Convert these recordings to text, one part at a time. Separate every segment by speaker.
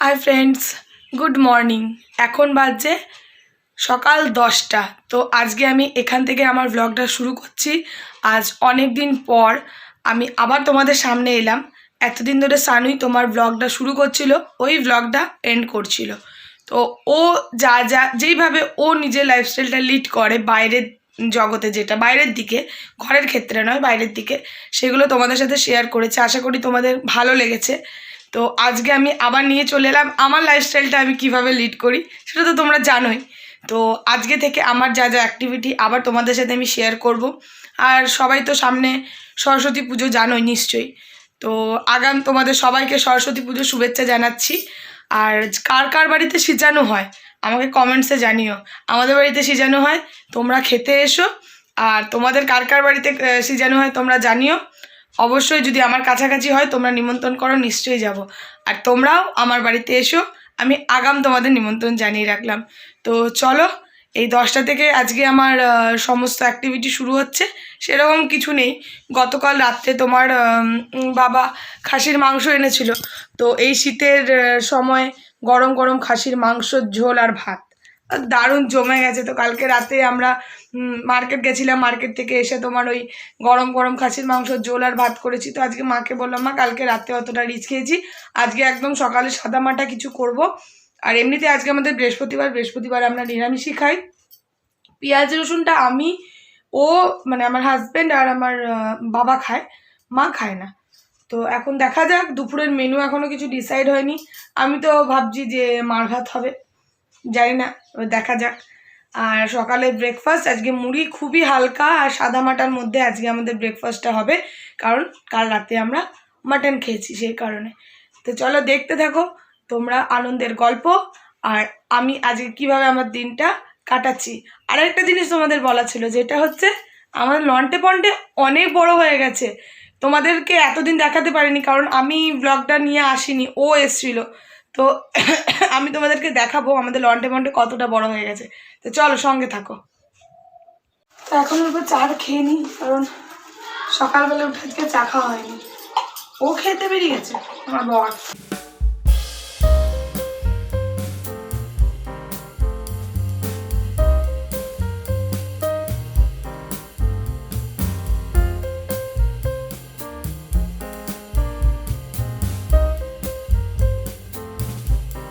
Speaker 1: Hi friends good morning এখন বাজছে সকাল দশটা। তো আজকে আমি এখান থেকে আমার ব্লগটা শুরু করছি। আজ অনেক দিন পর আমি আবার তোমাদের সামনে এলাম। এতদিন ধরে সানুই তোমার ব্লগটা শুরু করছিল, ওই ব্লগটা এন্ড করছিল। তো ও যা যা, যেইভাবে ও নিজের লাইফস্টাইলটা লিড করে বাইরের জগতে যেটা, বাইরের দিকে, ঘরের ক্ষেত্রে নয়, বাইরের দিকে, সেগুলো তোমাদের সাথে শেয়ার করেছে। আশা করি তোমাদের ভালো লেগেছে। তো আজকে আমি আবার নিয়ে চলে এলাম, আমার লাইফস্টাইলটা আমি কীভাবে লিড করি, সেটা তো তোমরা জানোই। তো আজকে থেকে আমার যা যা অ্যাক্টিভিটি আবার তোমাদের সাথে আমি শেয়ার করব। আর সবাই তো সামনে সরস্বতী পুজো জানোই নিশ্চয়ই। তো আগাম তোমাদের সবাইকে সরস্বতী পুজো শুভেচ্ছা জানাচ্ছি। আর কার কার বাড়িতে সিজানো হয়, আমাকে কমেন্টসে জানিও। আমাদের বাড়িতে সিজানো হয়, তোমরা খেতে এসো। আর তোমাদের কার কার বাড়িতে সিজানো হয়, তোমরা জানিও। অবশ্যই যদি আমার কাছাকাছি হয়, তোমরা নিমন্ত্রণ করো, নিশ্চয়ই যাব। আর তোমরাও আমার বাড়িতে এসো, আমি আগাম তোমাদের নিমন্ত্রণ জানিয়ে রাখলাম। তো চলো এই দশটা থেকে আজকে আমার সমস্ত অ্যাক্টিভিটি শুরু হচ্ছে। সেরকম কিছু নেই। গতকাল রাত্রে তোমার বাবা খাসির মাংস এনেছিল। তো এই শীতের সময় গরম গরম খাসির মাংস, ঝোল আর ভাত। দারুণ জমে গেছে। তো কালকে রাতে আমরা মার্কেট গেছিলাম। মার্কেট থেকে এসে তোমার ওই গরম গরম খাসির মাংস, ঝোল আর ভাত করেছি। তো আজকে মাকে বললাম, মা, কালকে রাতে অতটা রিচ খেয়েছি। আজকে একদম সকালে সাদা মাটা কিছু করব। আর এমনিতে আজকে আমাদের বৃহস্পতিবার বৃহস্পতিবার আমরা নিরামিষই খাই। পেঁয়াজ রসুনটা আমি, ও মানে আমার হাজব্যান্ড আর আমার বাবা খায়, মা খায় না। তো এখন দেখা যাক, দুপুরের মেনু এখনও কিছু ডিসাইড হয়নি। আমি তো ভাবছি যে মার ভাত হবে, জানি না দেখা যাক। আর সকালে ব্রেকফাস্ট আজকে মুড়ি খুবই হালকা আর সাদা মাটার মধ্যে আজকে আমাদের ব্রেকফাস্টটা হবে। কারণ কাল রাতে আমরা মাটন খেয়েছি সেই কারণে। তো চলো দেখতে থাকো। তোমরা আনন্দের গল্প। আর আমি আজকে কীভাবে আমার দিনটা কাটাচ্ছি। আর একটা জিনিস তোমাদের বলা ছিল, যেটা হচ্ছে আমার লন্টে পন্টে অনেক বড় হয়ে গেছে। তোমাদেরকে এতদিন দেখাতে পারিনি, কারণ আমি ব্লগটা নিয়ে আসিনি, ও এসছিল। তো আমি তোমাদেরকে দেখাবো আমাদের লন্টে মন্টে কতটা বড় হয়ে গেছে। তো চলো সঙ্গে থাকো। তো এখন ওর চা খেয়ে নিই, কারণ সকালবেলা উঠে চা খাওয়া হয়নি। ও খেতে বেরিয়ে গেছে, আমার বর।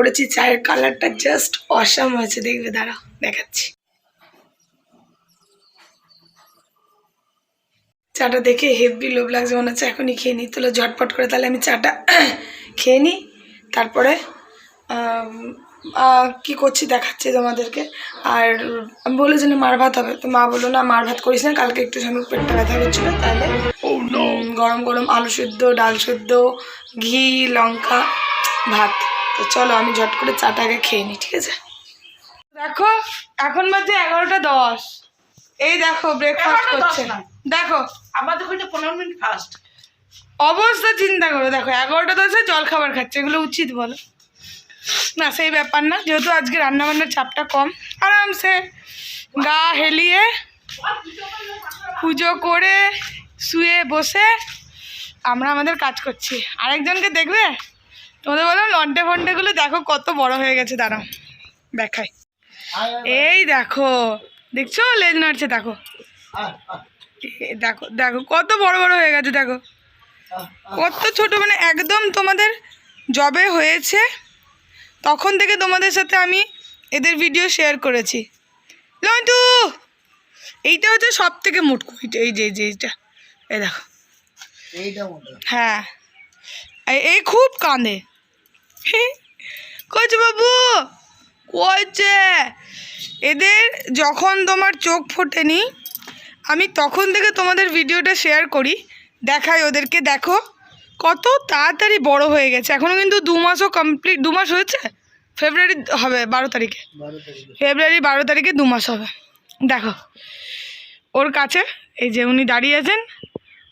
Speaker 1: করেছি চায়ের কালারটা জাস্ট অসাম হয়েছে। দেখবে দাঁড়া দেখাচ্ছি। চাটা দেখে হেভি লোভ লাগছে মনে হচ্ছে এখনই খেয়ে নিই। তাহলে ঝটপট করে তাহলে আমি চাটা খেয়ে নিই। তারপরে কি করছি দেখাচ্ছি তোমাদেরকে। আর আমি বলেছিলাম মার ভাত হবে। তো মা বলল না মার ভাত করিস না কালকে একটু যেন পেটটা ব্যথা করছিল তাহলে গরম গরম আলু সেদ্ধ ডাল সেদ্ধ ঘি লঙ্কা ভাত। তো চলো আমি ঝট করে চাটা আগে খেয়ে নিই ঠিক আছে? দেখো এখন বাজে এগারোটা দশ। এই দেখো ব্রেকফাস্ট করছে। দেখো।
Speaker 2: আমাদের ওখানে পনেরো মিনিট ফার্স্ট
Speaker 1: অবস্থা চিন্তা করো দেখো এগারোটা দশে জল খাবার খাচ্ছে এগুলো উচিত বলো। না সেই ব্যাপার না যেহেতু আজকে রান্নাবান্নার চাপটা কম। আরামসে গা হেলিয়ে পুজো করে শুয়ে বসে আমরা আমাদের কাজ করছি। আরেকজনকে দেখবে? তোমাদের বলো লন্টে ফন্টেগুলো দেখো কত বড় হয়ে গেছে দাঁড়াও দেখায় এই দেখো দেখছ? লেজ নাড়ছে দেখো। দেখো দেখো কত বড় বড় হয়ে গেছে দেখো। কত ছোট মানে একদম তোমাদের জবে হয়েছে। তখন থেকে তোমাদের সাথে আমি এদের ভিডিও শেয়ার করেছি। লন্টু এইটা হচ্ছে সব থেকে মুটকু এই যে এই যে এইটা। এই দেখো।
Speaker 2: এইটা
Speaker 1: হ্যাঁ। এই- এই খুব কাঁদে। কচ বাবু? কইছে এদের যখন তোমার চোখ ফোটেনি আমি তখন থেকে তোমাদের ভিডিওটা শেয়ার করি। দেখাই ওদেরকে দেখো। কত তাড়াতাড়ি বড় হয়ে গেছে। এখনও কিন্তু দু মাসও কমপ্লিট দু মাস হয়েছে? ফেব্রুয়ারি হবে বারো তারিখে।
Speaker 2: বারো তারিখে।
Speaker 1: ফেব্রুয়ারি বারো তারিখে দু মাস হবে। দেখো ওর কাছে এই যে উনি দাঁড়িয়ে আছেন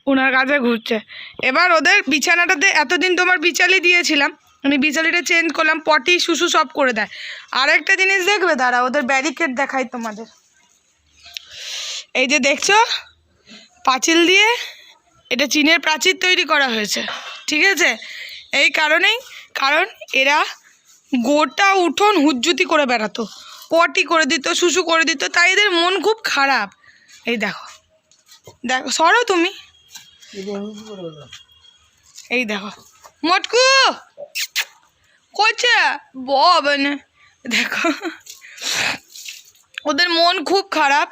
Speaker 1: ওনার কাছে ঘুরছে। এবার ওদের বিছানাটাতে এতদিন তোমার বিচালি দিয়েছিলাম আমি বিচালিটা চেঞ্জ করলাম পটি শুশু সব করে দেয়। আর একটা জিনিস দেখবে? দাঁড়া ওদের ব্যারিকেড দেখাই তোমাদের। এই যে দেখছ? পাঁচিল দিয়ে এটা চীনের প্রাচীর তৈরি করা হয়েছে ঠিক আছে? এই কারণেই কারণ এরা গোটা উঠোন হুজ্জুতি করে বেড়াতো। পটি করে দিত শুশু করে দিত তাই এদের মন খুব খারাপ। এই দেখো। দেখো সরো তুমি। এই দেখো। মটকু! করছে বনে দেখো। ওদের মন খুব খারাপ।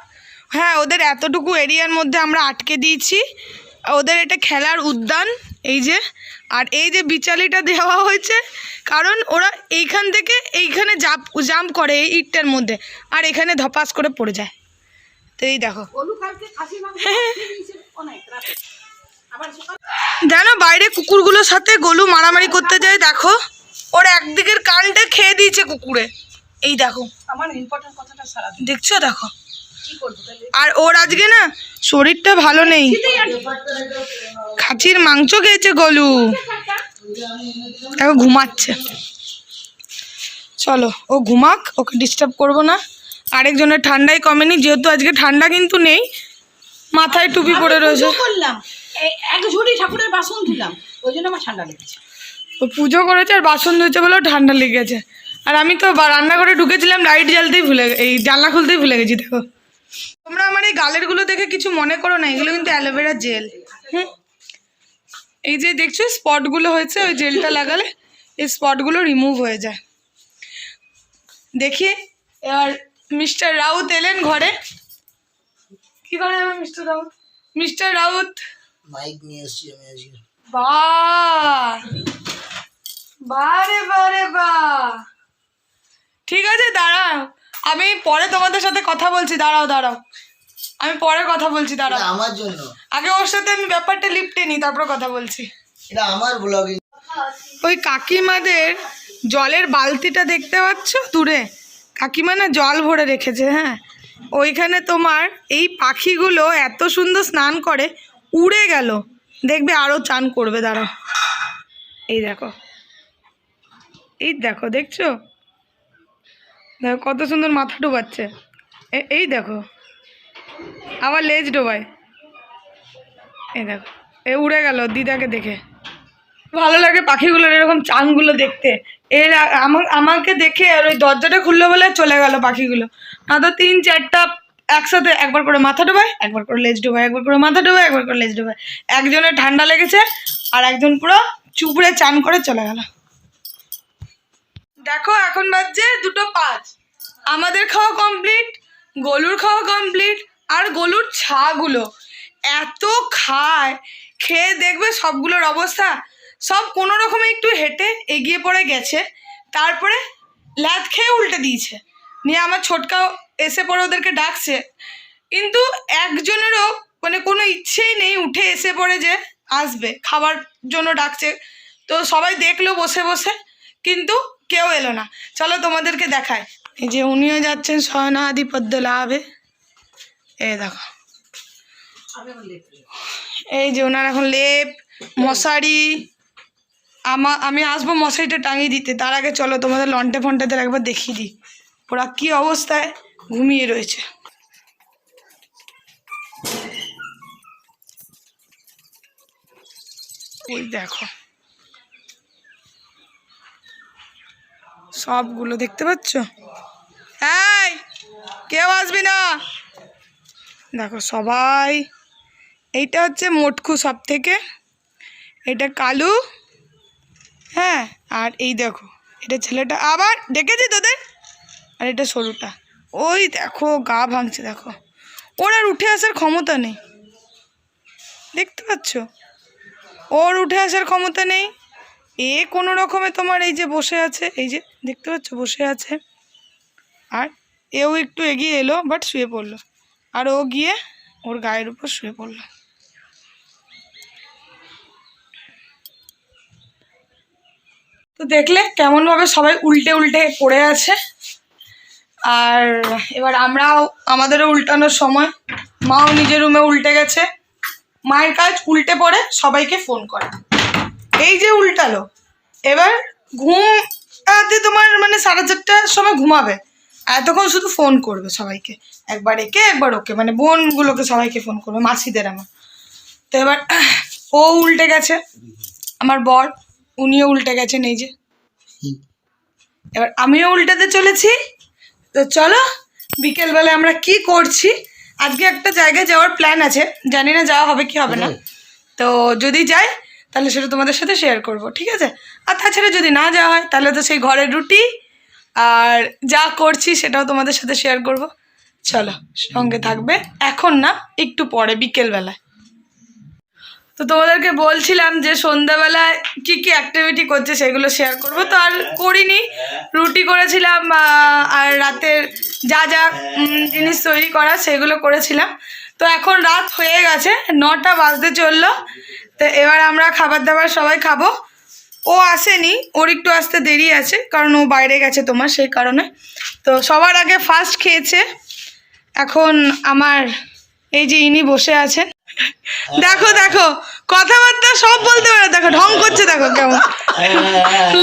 Speaker 1: হ্যাঁ ওদের এতটুকু এরিয়ার মধ্যে আমরা আটকে দিয়েছি। ওদের এটা খেলার উদ্যান এই যে। আর এই যে বিচালিটা দেওয়া হয়েছে কারণ ওরা এইখান থেকে এইখানে জাপ জাম্প করে এই ইটটার মধ্যে আর এখানে ধপাস করে পড়ে যায়। তো এই দেখো। জানো বাইরে কুকুরগুলোর সাথে গলু মারামারি করতে যায় দেখো। ওর একদিকের কানটা খেয়ে দিয়েছে কুকুরে। এই দেখো।
Speaker 2: আমার ইম্পর্টেন্ট কথাটা সারা
Speaker 1: দেখছ দেখো? আর ওর আজকে না শরীরটা ভালো নেই। খাসির মাংস খেয়েছে গলু। দেখো ঘুমাচ্ছে। চলো ও ঘুমাক ওকে ডিস্টার্ব করব না। আরেকজনের ঠান্ডাই কমেনি যেহেতু আজকে ঠান্ডা কিন্তু নেই মাথায় টুপি পরে রয়েছে।
Speaker 2: এক ঝুড়ি ঠাকুরের বাসন ধুলাম, ওই জন্য আমার ঠান্ডা লেগেছে।
Speaker 1: পুজো করেছে আর বাসন ধুয়েছে বলেও ঠান্ডা লেগেছে। আর আমি তো রান্নাঘরে ঢুকেছিলাম লাইট জ্বালতেই ভুলে এই জানলা খুলতেই ভুলে গেছি, দেখো। তোমরা আমার এই গালেরগুলো দেখে কিছু মনে করো না, এগুলো কিন্তু অ্যালোভেরা জেল হুম? এই যে দেখছ স্পটগুলো হয়েছে, ওই জেলটা লাগালে এই স্পটগুলো রিমুভ হয়ে যায়। দেখি, এবার মিস্টার রাউত এলেন ঘরে। কি করে mister Raut? Mister Raut
Speaker 2: mike নিয়ে এসছি আমি আজকে।
Speaker 1: বারে বারে বা ঠিক আছে দাঁড়াও। আমি পরে তোমাদের সাথে কথা বলছি দাঁড়াও দাঁড়াও। আমি পরে কথা বলছি দাঁড়াও।
Speaker 2: আমার জন্য।
Speaker 1: আগে ওর সাথে আমি ব্যাপারটা লিপটে নিই তারপর কথা বলছি।
Speaker 2: এটা আমার ব্লগিং
Speaker 1: ওই কাকিমাদের জলের বালতিটা দেখতে পাচ্ছ? দূরে। কাকিমা না জল ভরে রেখেছে হ্যাঁ। ওইখানে তোমার এই পাখিগুলো এত সুন্দর স্নান করে উড়ে গেল। দেখবে আরও চান করবে, দাঁড়াও। এই দেখো। এই দেখো, দেখছ? দেখো কত সুন্দর মাথা ডোবাচ্ছে। এই দেখো। আবার লেজ ডোবায়। এই দেখো, এ উড়ে গেল দিদাকে দেখে। ভালো লাগে পাখিগুলোর এরকম চানগুলো দেখতে। এর আ- আমা- আমাকে দেখে আর ওই দরজাটা খুললো বলে চলে গেল পাখিগুলো। না তো তিন চারটা একসাথে একবার করে মাথা ডোবায়, একবার করে লেজ ডোবায়, একবার করে মাথা ডোবায়, একবার করে লেজ ডোবায়। একজনের ঠান্ডা লেগেছে আর একজন পুরো চুপড়ে চান করে চলে গেল। দেখো এখন বাজছে দুটো পাঁচ। আমাদের খাওয়া কমপ্লিট গলুর খাওয়া কমপ্লিট আর গলুর ছাগুলো। এত খায়, খেয়ে দেখবে সবগুলোর অবস্থা। সব কোনো রকমে একটু হেঁটে এগিয়ে পড়ে গেছে, তারপরে ল্যাদ খেয়ে উল্টে দিয়েছে। নিয়ে আমার ছোটকাও এসে পড়ে ওদেরকে ডাকছে। কিন্তু একজনেরও মানে কোনো ইচ্ছেই নেই উঠে এসে পড়ে যে আসবে, খাবার জন্য ডাকছে। তো সবাই দেখল বসে বসে, কিন্তু কেউ এলো না। চলো তোমাদেরকে দেখায় এই যে উনিও যাচ্ছেন সয়নাদি পদ্ম লাভে এই দেখো। এই যে ওনার এখন লেপ, মশারি। আমা আমি আসব মশারিটা টাঙিয়ে দিতে। তার আগে চলো তোমাদের লন্টে ফন্টেদের একবার দেখিয়ে দিই। ওরা কি অবস্থায় ঘুমিয়ে রয়েছে? ওই দেখো। সবগুলো দেখতে পাচ্ছ? এই, কেউ আসবি না? দেখো সবাই, এইটা হচ্ছে মোটকু সব থেকে এটা কালু হ্যাঁ আর এই দেখো, এটা ছেলেটা। আবার ডেকেছি তোদের? আর এটা সরুটা। ওই দেখো, গা ভাঙছে, দেখো। ওর আর উঠে আসার ক্ষমতা নেই। দেখতে পাচ্ছ? ওর উঠে আসার ক্ষমতা নেই। এ কোনো রকমে তোমার এই যে বসে আছে, এই যে দেখতে পাচ্ছ? বসে আছে। আর এও একটু এগিয়ে এলো, বাট শুয়ে পড়ল। আর ও গিয়ে ওর গায়ের উপর শুয়ে পড়ল। তো দেখলে কেমনভাবে সবাই উল্টে উল্টে পড়ে আছে। আর এবার আমরাও আমাদেরও উল্টানোর সময়। মাও নিজের রুমে উল্টে গেছে। মায়ের কাজ উল্টে পড়ে সবাইকে ফোন করে। এই যে উল্টালো এবার ঘুম আতে তোমার মানে সাড়ে চারটার সময় ঘুমাবে। এতক্ষণ শুধু ফোন করবে সবাইকে। একবার একে একবার ওকে। মানে বোনগুলোকে সবাইকে ফোন করবে মাসিদের আমার। তো এবার ও উল্টে গেছে আমার বর উনিও উল্টে গেছেন এই যে। এবার আমিও উল্টাতে চলেছি। তো চলো বিকেলবেলা আমরা কি করছি? আজকে একটা জায়গায় যাওয়ার প্ল্যান আছে। জানি না যাওয়া হবে কি হবে না। তো যদি যাই তাহলে সেটা তোমাদের সাথে শেয়ার করব ঠিক আছে? আর তাছাড়া যদি না যাওয়া হয় তাহলে তো সেই ঘরের রুটি আর যা করছি সেটাও তোমাদের সাথে শেয়ার করব। চলো সঙ্গে থাকবে। এখন না একটু পরে বিকেলবেলায়। তো তোমাদেরকে বলছিলাম যে সন্ধ্যাবেলায় কি কি অ্যাক্টিভিটি করছে সেগুলো শেয়ার করব। তো আর করিনি রুটি করেছিলাম আর রাতের যা যা জিনিস তৈরি করা সেগুলো করেছিলাম। তো এখন রাত হয়ে গেছে নটা বাজতে চলল। তো এবার আমরা খাবার দাবার সবাই খাব। ও আসেনি ওর একটু আসতে দেরি আছে কারণ ও বাইরে গেছে তোমার সেই কারণে। তো সবার আগে ফার্স্ট খেয়েছে। এখন আমার এই যে ইনি বসে আছেন। দেখো দেখো, কথাবার্তা সব বলতে পারে, দেখো, ঢং করছে, দেখো, কেমন।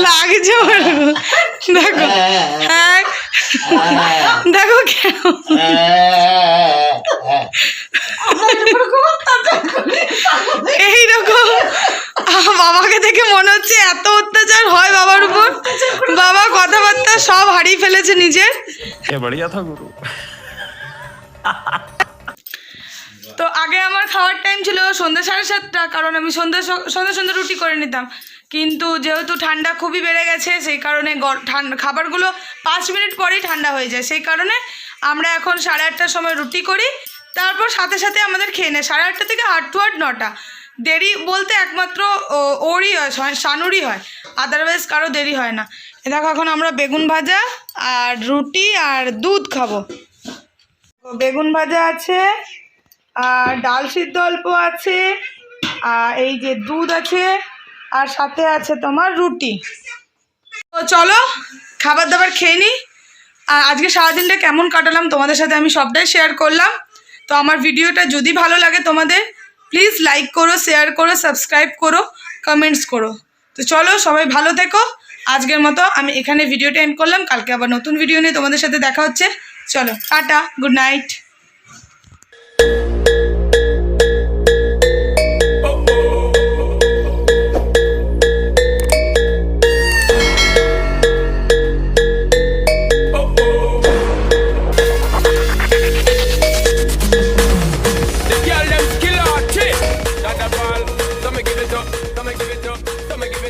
Speaker 1: লাগছে দেখো হ্যাঁ। দেখো এই রকম বাবাকে দেখে মনে হচ্ছে এত অত্যাচার হয় বাবার উপর। বাবা কথাবার্তা সব হারিয়ে ফেলেছে নিজের।
Speaker 3: বড়িয়া থা
Speaker 1: গুরু আগে আমার খাওয়ার টাইম ছিল সন্ধ্যে সাড়ে সাতটা, কারণ আমি সন্ধ্যে স- সন্ধ্যে সন্ধ্যে রুটি করে নিতাম। কিন্তু যেহেতু ঠান্ডা খুবই বেড়ে গেছে, সেই কারণে ঠান্ডা খাবারগুলো পাঁচ মিনিট পরেই ঠান্ডা হয়ে যায়। সেই কারণে আমরা এখন সাড়ে আটটার সময় রুটি করি, তারপর সাথে সাথে আমাদের খেয়ে নেয়। সাড়ে আটটা থেকে আট টু আট নটা। দেরি বলতে একমাত্র ওরই হয়, সা- শানুরই হয়। আদারওয়াইজ কারও দেরি হয় না। এ দেখো, এখন আমরা বেগুন ভাজা আর রুটি আর দুধ খাব। বেগুন ভাজা আছে আর ডাল সিদ্ধ অল্প আছে, আর এই যে দুধ আছে, আর সাথে আছে তোমার রুটি। তো চলো, খাবার দাবার খেয়ে নিই আর আজকে সারাদিনটা কেমন কাটালাম তোমাদের সাথে আমি সবটাই শেয়ার করলাম। তো আমার ভিডিওটা যদি ভালো লাগে তোমাদের প্লিজ লাইক করো শেয়ার করো সাবস্ক্রাইব করো কমেন্টস করো। তো চলো, সবাই ভালো থেকো। আজকের মতো আমি এখানে ভিডিওটা এন্ড করলাম। কালকে আবার নতুন ভিডিও নিয়ে তোমাদের সাথে দেখা হচ্ছে। চলো, টাটা গুড নাইট